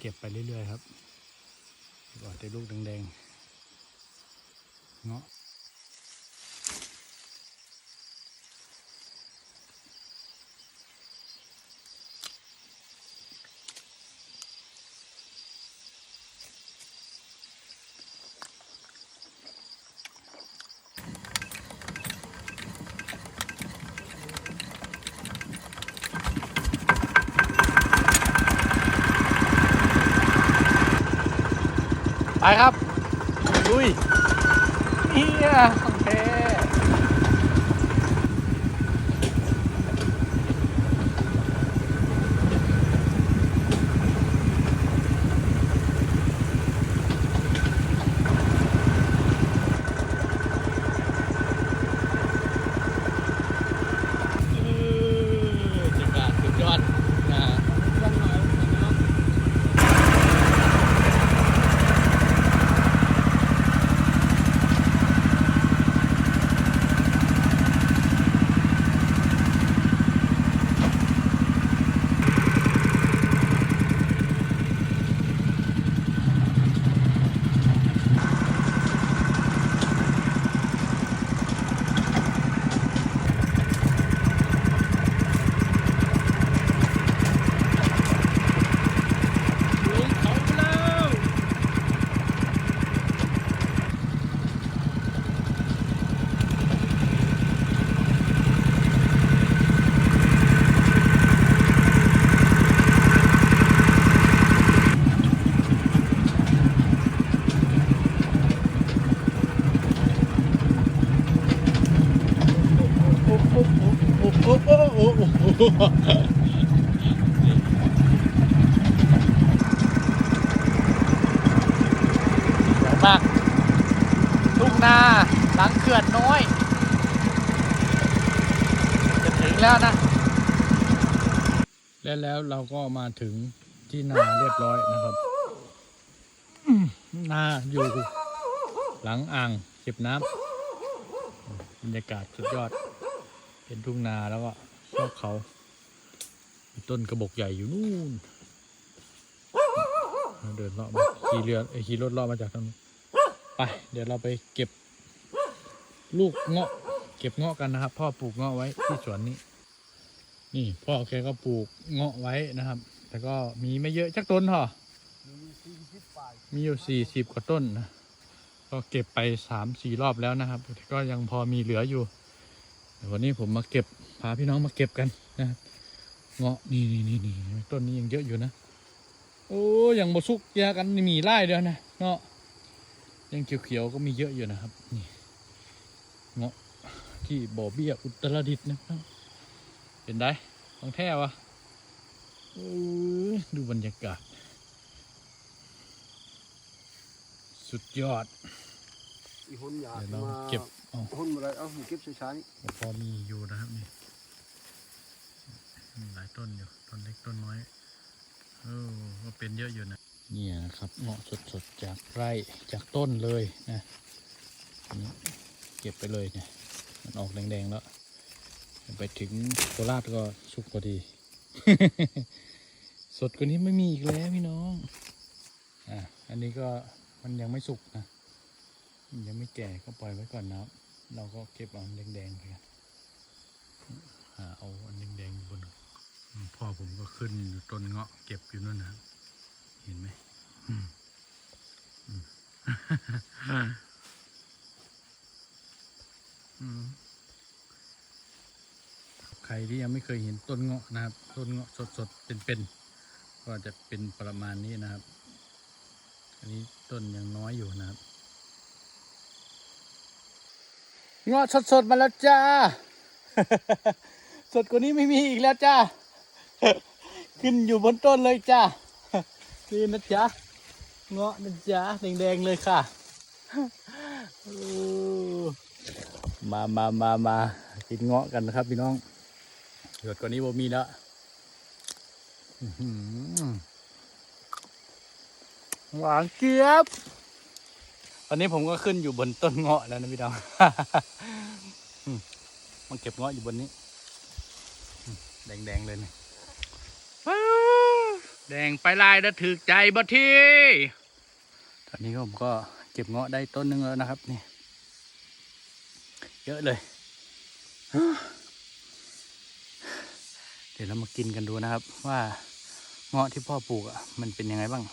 เก็บไปเรื่อยๆครับก่อนจะลูกแดงๆเงาะ ครับ อุ้ยเฮียของแท้เออบรรยากาศสุดยอดนะฮะ ลงเขาแล้ว โอ้โหโอ้โหโอ้โหโอ้โหโอ้โหสวย มากทุ่งนาหลังเขื่อนน้อย จะถึงแล้วนะ และแล้วเราก็มาถึงที่นาเรียบร้อยนะครับ นาอยู่หลังอ่างเก็บน้ำบรรยากาศสุดยอด เป็นทุ่งนาแล้วก็ชอบเขา ต้นกระบอกใหญ่อยู่นู่นเดินเลาะมาขี่เรือเอ้ขี่รถเลาะมาจากตรงนู้นไปเดี๋ยวเราไปเก็บ ลูกเงาะ เก็บเงาะกันนะครับ พ่อปลูกเงาะไว้ที่สวนนี้ นี่ พ่อแกก็ปลูกเงาะไว้นะครับ แต่ก็มีไม่เยอะจักต้นหรอมีอยู่สี่สิบกว่าต้นนะก็เก็บไปสามสี่รอบแล้วนะครับแต่ก็ยังพอมีเหลืออยู่ววันนี้ผมมาเก็บพาพี่น้องมาเก็บกันนะครับ เงาะนี่นี่นี่นี่ต้นนี้ยังเยอะอยู่นะ โอ้ยังบสุกยากันนี่มีไร่เดียวนะเงาะยังเขียวๆก็มีเยอะอยู่นะครับ นี่เงาะที่บ่อเบี้ยอุตรดิตถ์นะครับเป็นได้ของแท้วะเอ้ยดูบรรยากาศ สุดยอดอีหุ่นอยากเดี๋ยวเรามาเก็บเอาหุ่นอะไรเอาเก็บช้าๆนี่พอมีอยู่นะครับนี่มี หลายต้นอยู่ ต้นเล็กต้นน้อยเออก็เป็นเยอะอยู่นะ เนี่ยนะครับเงาะสดๆจากไร่จากต้นเลยนะนเก็บไปเลยเนี่ย มันออกแดงๆแล้ว ไปถึงโคราชก็สุกพอดี สดกว่านี้ไม่มีอีกแล้วพี่น้อง อะ อันนี้ก็มันยังไม่สุกนะมันยังไม่แก่ก็ปล่อยไว้ก่อนนะครับ เราก็เก็บเอาแดงๆไปกันหาเอาอันแดงๆบนอืม พ่อผมก็ขึ้นอยู่ต้นเงาะเก็บอยู่นั่นนะเห็นไหมอืมอืมอืมใครที่ยังไม่เคยเห็นต้นเงาะนะครับ ต้นเงาะสดๆเป็นๆก็จะเป็นประมาณนี้นะครับ อันนี้ต้นยังน้อยอยู่นะครับเงาะสดๆมาแล้วจ้า สดกว่านี้ไม่มีอีกแล้วจ้า ขึ้นอยู่บนต้นเลยจ้านี่นะจ๊ะเงาะนะจ๊ะแดงๆเลยค่ะมามามามากินเงาะกันนะครับ พี่น้องหยดกว่านี้บ่มีแล้วหวานเจี๊ยบตอนนี้ผมก็ขึ้นอยู่บนต้นเงาะแล้วนะพี่น้องมันเก็บเงาะอยู่บนนี้ แดงๆเลยนี่ว้าว แดงไปลายแล้วถือใจบ่ทีตอนนี้ผมก็เก็บเงาะได้ต้นหนึงแล้วนะครับนี่ เยอะเลย เดี๋ยวเรามากินกันดูนะครับ ว่าเงาะที่พ่อปลูกอะมันเป็นยังไงบ้าง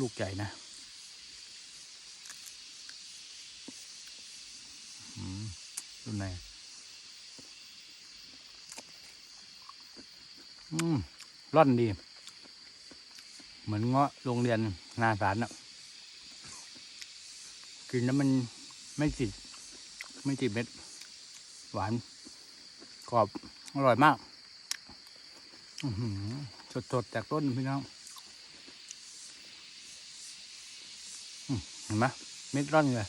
ลูกใหญ่นะอืมรุ่นไหนอืมร่อนดี เหมือนเงาะโรงเรียนนาสารอะกินแล้วมันไม่ติดไม่ติดเม็ด หวานกรอบอร่อยมากสดสดๆจากต้นพี่น้องเห็นไหมเม็ดร่อนเลย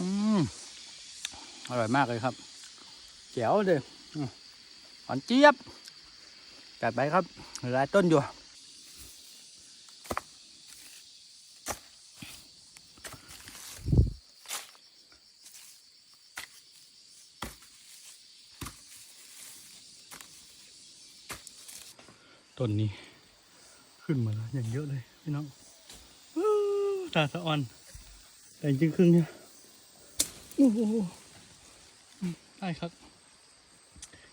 อืมอร่อยมากเลยครับแจ๋วเลยอืมหวานเจี๊ยบจัดไปครับหลายต้นอยู่ ต้นนี้ ขึ้นมาแล้วอย่างเยอะเลยพี่น้องตาสะออน แต่จริงครึ่งเนี่ยโอ้โหได้ครับ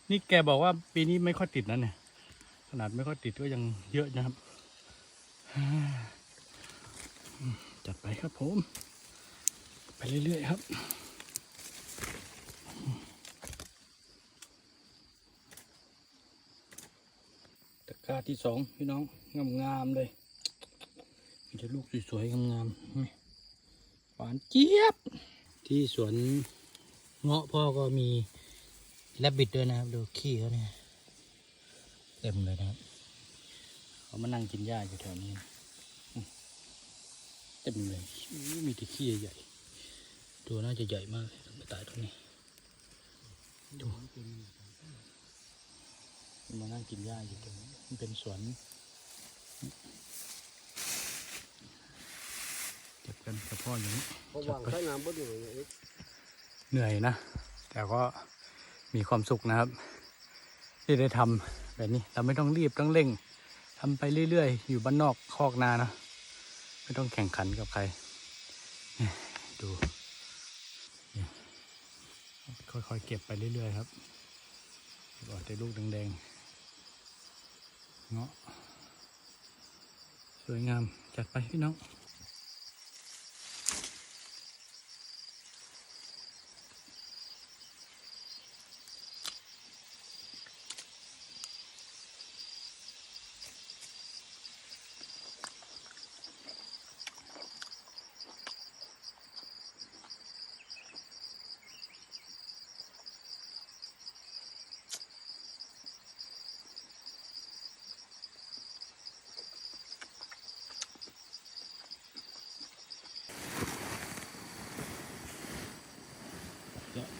นี่แกบอกว่าปีนี้ไม่ค่อยติดนะเนี่ย ขนาดไม่ค่อยติดก็ยังเยอะนะครับ จัดไปครับผม ไปเรื่อยๆครับ ตะกร้าที่สองพี่น้องงามๆเลยมันจะลูกสวยๆงามๆนี่หวานเจี๊ยบ ที่สวนเงาะพ่อก็มีแรบบิดด้วยนะครับ ดูขี้เขาเนี่ยเต็มเลยนะครับเขามานั่งกินหญ้าอยู่แถวนี้เต็มเลยมีแต่ขี้ใหญ่ตัวน่าจะใหญ่มากเลยกระต่ายตัวนี้ดู มานั่งกินหญ้าอยู่ตรงนี้มันเป็นสวนเก็บกันกับพ่ออยู่นี่เพราะวางใช้น้ำบ่อยู่เนี่ยเอ๊ะเหนื่อยนะ แต่ก็มีความสุขนะครับ ที่ได้ทำแบบนี้ เราไม่ต้องรีบต้องเร่งทำไปเรื่อยๆ อยู่บ้านนอกคอกนานะไม่ต้องแข่งขันกับใครเนี่ยดูเนี่ยค่อยๆ เก็บไปเรื่อยๆ ครับรอแต่ลูกแดงๆ เงาะสวยงามจัดไปพี่น้อง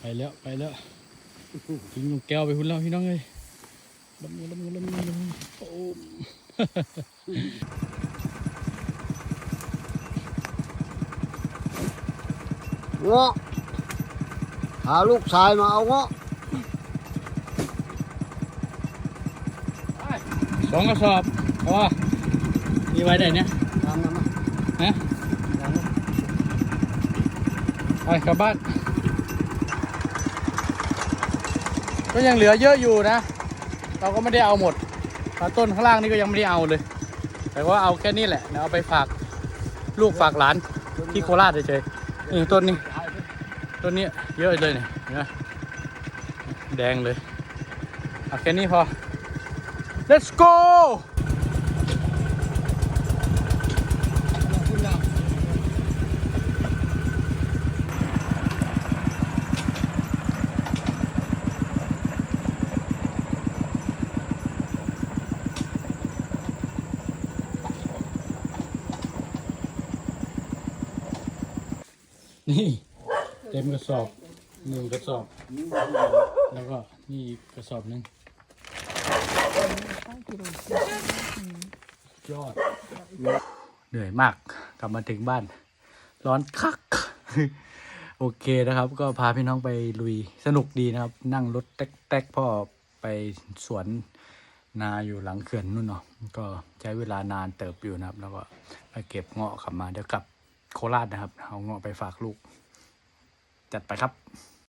ไปแล้วไปแล้วทิ้งลูกแก้วไปหุ่นแล้วพี่น้องเอ้ยลำมือลำมือลำมือลำมือโอ้มเงาะหาลูกชายมาเอาเงาะสองกระสอบพอมีไว้ได้เนี่ยตามนั้นนะฮะตามนั้นไปกลับบ้าน ก็ยังเหลือเยอะอยู่นะ เราก็ไม่ได้เอาหมดต้นข้างล่างนี่ก็ยังไม่ได้เอาเลย แต่ว่าเอาแค่นี้แหละเดี๋ยวเอาไปฝากลูกฝากหลานที่โคราชเฉยๆนี่ต้นนี้ต้นนี้เยอะเลยเนี่ยนไหมแดงเลยเอาแค่นี้พอ let's go นี่เต็มกระสอบหนึ่งกระสอบ แล้วก็นี่อีกกระสอบหนึ่งยอดเหนื่อยมากกลับมาถึงบ้าน ร้อนคัก โอเคนะครับ ก็พาพี่น้องไปลุยสนุกดีนะครับ นั่งรถแต๊กๆพ่อไปสวนนาอยู่หลังเขื่อนนู่นเนาะก็ใช้เวลานานเติบอยู่นะครับ แล้วก็ไปเก็บเงาะกลับมาเดี๋ยวกลับ โคราชนะครับ เอาเงาะไปฝากลูก จัดไปครับ